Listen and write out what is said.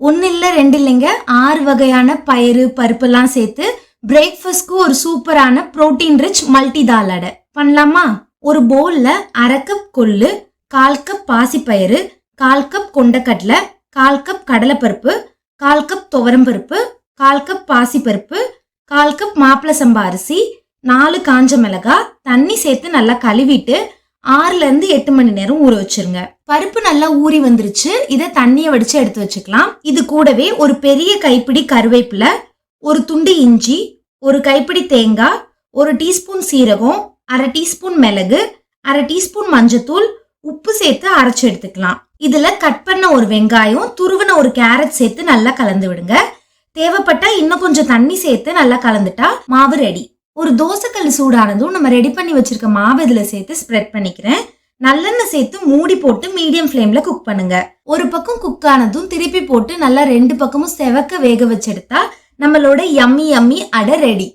ஒன்று இல்லை ரெண்டு இல்லைங்க ஆறு வகையான பயிறு பருப்பெல்லாம் சேர்த்து பிரேக்ஃபாஸ்ட்க்கு ஒரு சூப்பரான புரோட்டீன் ரிச் மல்டி தால் அடை. பண்ணலாமா? ஒரு பவுல்ல அரை கப் கொள்ளு கால் கப் பாசிப்பயிறு கால் கப் கொண்டக்கடலை கால் கப் கடலைப்பருப்பு கால் கப் துவரம்பருப்பு கால் கப் பாசிப்பருப்பு கால் கப் மாப்பிள சம்பா அரிசி நாலு காஞ்ச மிளகாய் தண்ணி சேர்த்து நல்லா கழுவிட்டு ஆறுலேருந்து எட்டு மணி நேரம் ஊற வச்சிருங்க. பருப்பு நல்லா ஊறி வந்துருச்சு. இதை தண்ணியை வடித்து எடுத்து வச்சுக்கலாம். இது கூடவே ஒரு பெரிய கைப்பிடி கருவேப்பிலை ஒரு துண்டு இஞ்சி ஒரு கைப்பிடி தேங்காய் ஒரு டீஸ்பூன் சீரகம் அரை டீஸ்பூன் மிளகு அரை டீஸ்பூன் மஞ்சத்தூள் உப்பு சேர்த்து அரைச்சி எடுத்துக்கலாம். இதில் கட் பண்ண ஒரு வெங்காயம் துருவின ஒரு கேரட் சேர்த்து நல்லா கலந்து விடுங்க. தேவைப்பட்டா இன்னும் கொஞ்சம் தண்ணி சேர்த்து நல்லா கலந்துட்டா மாவு ரெடி ஒரு தோசைக்கல் சூடானதும் நம்ம ரெடி பண்ணி வச்சிருக்க மாவு இதில் சேர்த்து ஸ்ப்ரெட் பண்ணிக்கிறேன். நல்லெண்ணெய் சேர்த்து மூடி போட்டு மீடியம் ஃப்ளேமில் குக் பண்ணுங்க. ஒரு பக்கம் குக் ஆனதும் திருப்பி போட்டு நல்லா ரெண்டு பக்கமும் செவக்க வேக வச்செடுத்தா நம்மளோட யம்மி யம்மி அடை ரெடி